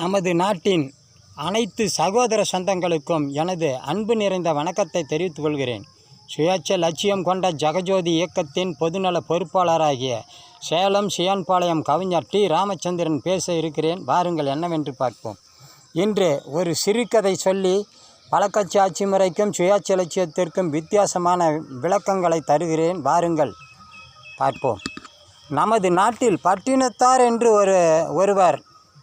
நமது நாட்டின் அனைத்து சகோதர சொந்தங்களுக்கும் எனது அன்பு நிறைந்த வணக்கத்தை தெரிவித்துக் கொள்கிறேன். சுயேட்சை லட்சியம் கொண்ட ஜெகஜோதி இயக்கத்தின் பொதுநல பொறுப்பாளராகிய சேலம் சியான்பாளையம் கவிஞர் டி. ராமச்சந்திரன் பேச இருக்கிறேன். வாருங்கள் என்னவென்று பார்ப்போம். இன்று ஒரு சிறுகதை சொல்லி பழக்கட்சி ஆட்சி முறைக்கும் சுயாட்சி லட்சியத்திற்கும் வித்தியாசமான விளக்கங்களை தருகிறேன். வாருங்கள் பார்ப்போம். நமது நாட்டில் பட்டினத்தார் என்று ஒரு ஒருவர்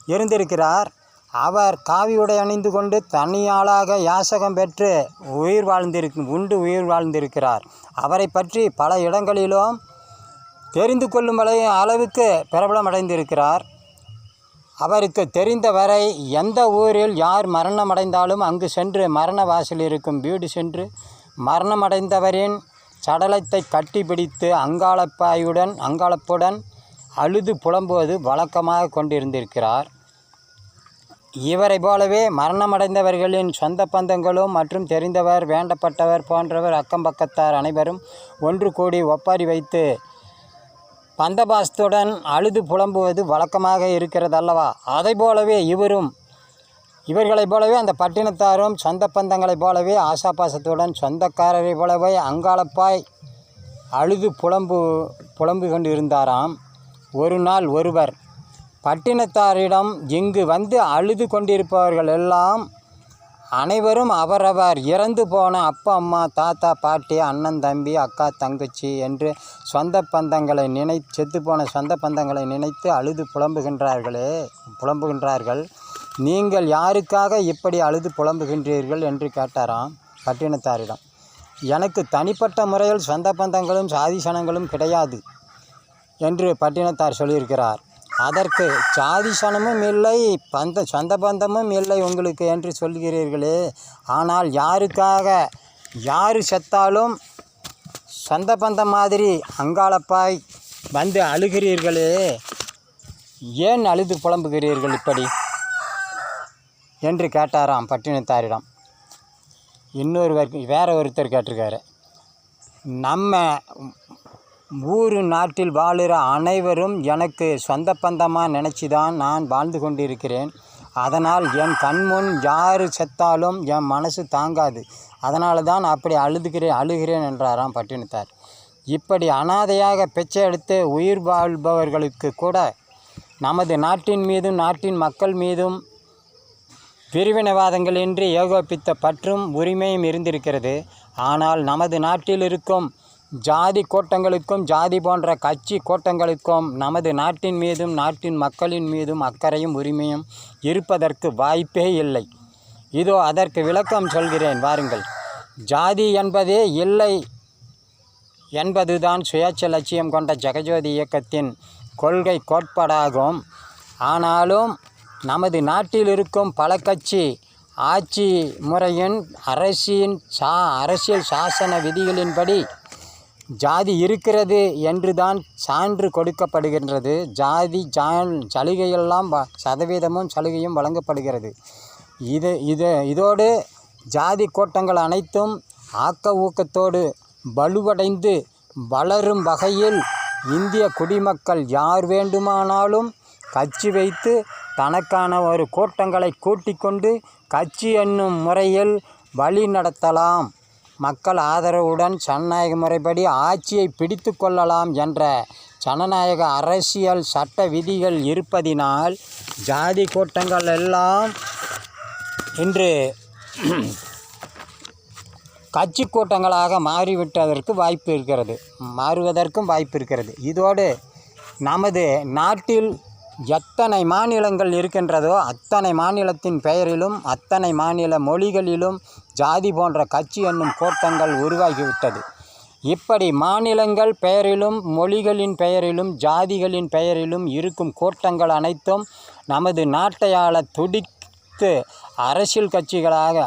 இருந்திருக்கிறார் அவர் காவி உடை அணிந்து கொண்டு தனியாளாக யாசகம் பெற்று உயிர் வாழ்ந்திருக்கு உண்டு உயிர் வாழ்ந்திருக்கிறார். அவரை பற்றி பல இடங்களிலும் தெரிந்து கொள்ளும் அளவு- அளவுக்கு பிரபலமடைந்திருக்கிறார் அவருக்கு தெரிந்தவரை எந்த ஊரில் யார் மரணமடைந்தாலும் அங்கு சென்று மரண வாசல் இருக்கும் வீடு சென்று மரணமடைந்தவரின் சடலத்தை கட்டிப்பிடித்து அங்காளப்பாயுடன் அங்காளப்புடன் அழுது புலம்புவது வழக்கமாக கொண்டிருந்திருக்கிறார். இவரை போலவே மரணமடைந்தவர்களின் சொந்த பந்தங்களும் மற்றும் தெரிந்தவர் வேண்டப்பட்டவர் போன்றவர் அக்கம்பக்கத்தார் அனைவரும் ஒன்று கூடி ஒப்பாரி வைத்து பந்தபாசத்துடன் அழுது புலம்புவது வழக்கமாக இருக்கிறது அல்லவா அதை போலவே இவரும் இவர்களைப் போலவே அந்த பட்டினத்தாரும் சொந்த பந்தங்களைப் போலவே ஆசாபாசத்துடன் சொந்தக்காரரைப் போலவே அங்காளப்பாய் அழுது புலம்பு புலம்பு கொண்டு இருந்தாராம் ஒரு நாள் ஒருவர் பட்டினத்தாரிடம் இங்கு வந்து அழுது கொண்டிருப்பவர்கள் எல்லாம் அனைவரும் அவரவர் இறந்து போன அப்பா அம்மா தாத்தா பாட்டி அண்ணன் தம்பி அக்கா தங்கச்சி என்று சொந்த பந்தங்களை நினை செத்துப்போன சொந்த பந்தங்களை நினைத்து அழுது புலம்புகின்றார்களே புலம்புகின்றார்கள். நீங்கள் யாருக்காக இப்படி அழுது புலம்புகின்றீர்கள் என்று கேட்டாராம் பட்டினத்தாரிடம். எனக்கு தனிப்பட்ட முறையில் சொந்த பந்தங்களும் சாதி சனங்களும் கிடையாது என்று பட்டினத்தார் சொல்லியிருக்கிறார். அதற்கு சாதி சனமும் இல்லை பந்த சொந்த பந்தமும் இல்லை உங்களுக்கு என்று சொல்கிறீர்களே. ஆனால் யாருக்காக யார் செத்தாலும் சொந்த பந்தம் மாதிரி அங்காளப்பாய் வந்து அழுகிறீர்களே? ஏன் அழுது புலம்புகிறீர்கள் இப்படி? என்று கேட்டாராம் பட்டினத்தாரிடம். இன்னொருவர் வேற ஒருத்தர் கேட்டிருக்காரு. நம்ம ஊர் நாட்டில் வாழுகிற அனைவரும் எனக்கு சொந்த பந்தமாக நினச்சி தான் நான் வாழ்ந்து கொண்டிருக்கிறேன். அதனால் என் கண்முன் யார் செத்தாலும் என் மனசு தாங்காது. அதனால தான் அப்படி அழுதுகிறேன் அழுகிறேன் என்றாராம் பட்டினத்தார். இப்படி அனாதையாக பிச்சை எடுத்து உயிர் வாழ்பவர்களுக்கு கூட நமது நாட்டின் மீதும் நாட்டின் மக்கள் மீதும் பிரிவினைவாதங்களின்றி ஏகோபித்த பற்றும் உரிமையும் இருந்திருக்கிறது. ஆனால் நமது நாட்டில் இருக்கும் ஜாதி கோட்டங்களுக்கும் ஜாதி போன்ற கட்சி கோட்டங்களுக்கும் நமது நாட்டின் மீதும் நாட்டின் மக்களின் மீதும் அக்கறையும் உரிமையும் இருப்பதற்கு வாய்ப்பே இல்லை. இதோ அதற்கு விளக்கம் சொல்கிறேன் வாருங்கள். ஜாதி என்பதே இல்லை என்பதுதான் சுயேட்சை லட்சியம் கொண்ட ஜெகஜோதி இயக்கத்தின் கொள்கை கோட்பாடாகும். ஆனாலும் நமது நாட்டில் இருக்கும் பல கட்சி ஆட்சி முறையின் அரசின் சா அரசியல் சாசன விதிகளின்படி ஜாதி இருக்கிறது என்று தான் சான்று கொடுக்கப்படுகின்றது. ஜாதி ஜா சலுகையெல்லாம் வ- சதவீதமும் சலுகையும் வழங்கப்படுகிறது. இது இது இதோடு ஜாதி கோட்டங்கள் அனைத்தும் ஆக்க ஊக்கத்தோடு வலுவடைந்து வளரும் வகையில் இந்திய குடிமக்கள் யார் வேண்டுமானாலும் கட்சி வைத்து தனக்கான ஒரு கூட்டங்களை கூட்டிக்கொண்டு கட்சி என்னும் முறையில் வழி நடத்தலாம். மக்கள் ஆதரவுடன் ஜனநாயக முறைப்படி ஆட்சியை பிடித்து கொள்ளலாம் என்ற ஜனநாயக அரசியல் சட்ட விதிகள் இருப்பதினால் ஜாதி கூட்டங்கள் எல்லாம் இன்று கட்சி கூட்டங்களாக மாறிவிட்டதற்கு வாய்ப்பு இருக்கிறது. மாறுவதற்கும் வாய்ப்பு இருக்கிறது. இதோடு நமது நாட்டில் எத்தனை மாநிலங்கள் இருக்கின்றதோ அத்தனை மாநிலத்தின் பெயரிலும் அத்தனை மாநில மொழிகளிலும் ஜாதி போன்ற கட்சி என்னும் கோட்டங்கள் உருவாகிவிட்டது. இப்படி மாநிலங்கள் பெயரிலும் மொழிகளின் பெயரிலும் ஜாதிகளின் பெயரிலும் இருக்கும் கோட்டங்கள் அனைத்தும் நமது நாட்டை ஆள துடித்து அரசியல் கட்சிகளாக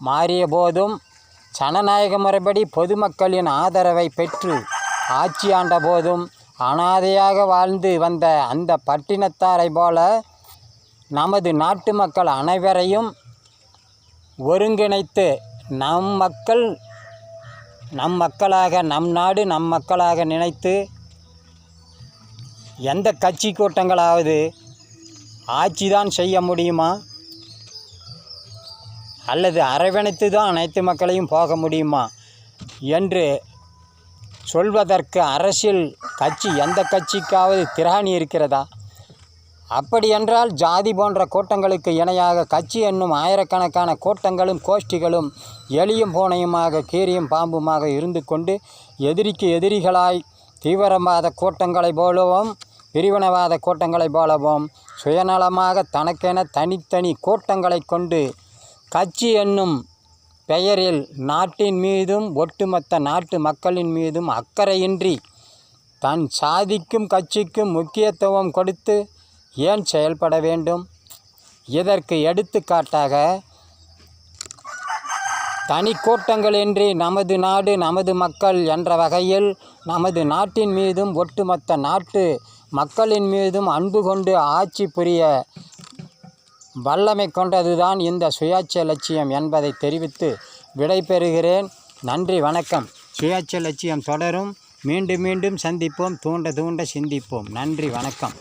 மாறிய போதும் ஜனநாயக முறைப்படி பொதுமக்களின் ஆதரவை பெற்று ஆட்சி ஆண்ட போதும் அனாதையாக வாழ்ந்து வந்த அந்த பட்டினத்தாரை போல நமது நாட்டு மக்கள் அனைவரையும் ஒருங்கிணைத்து நம் மக்கள் நம் மக்களாக நம் நாடு நம் மக்களாக நினைத்து எந்த கட்சி கூட்டங்களாவது ஆட்சி தான் செய்ய முடியுமா? அல்லது அரவணைத்து தான் அனைத்து மக்களையும் போக முடியுமா? என்று சொல்வதற்கு அரசியல் கட்சி எந்த கட்சிக்காவது திராணி இருக்கிறதா? அப்படியென்றால் ஜாதி போன்ற கூட்டங்களுக்கு இணையாக கட்சி என்னும் ஆயிரக்கணக்கான கூட்டங்களும் கோஷ்டிகளும் எலியும் பூனையுமாக கீரியும் பாம்புமாக இருந்து கொண்டு எதிரிக்கு எதிரிகளாய் தீவிரவாத கூட்டங்களைப் போலவும் பிரிவினவாத கூட்டங்களைப் போலவும் சுயநலமாக தனக்கென தனித்தனி கூட்டங்களை கொண்டு கட்சி என்னும் பெயரில் நாட்டின் மீதும் ஒட்டுமொத்த நாட்டு மக்களின் மீதும் அக்கறையின்றி தன் சாதிக்கும் கட்சிக்கும் முக்கியத்துவம் கொடுத்து ஏன் செயல்பட வேண்டும்? இதற்கு எடுத்துக்காட்டாக தனி கூட்டங்களின்றி நமது நாடு நமது மக்கள் என்ற வகையில் நமது நாட்டின் மீதும் ஒட்டுமொத்த நாட்டு மக்களின் மீதும் அன்பு கொண்டு ஆட்சி புரிய வல்லமை கொண்டதுதான் இந்த சுயாட்சிய லட்சியம் என்பதை தெரிவித்து விடைபெறுகிறேன். நன்றி வணக்கம். சுயாட்சிய லட்சியம் தொடரும். மீண்டும் மீண்டும் சந்திப்போம். தூண்ட தூண்ட சிந்திப்போம். நன்றி வணக்கம்.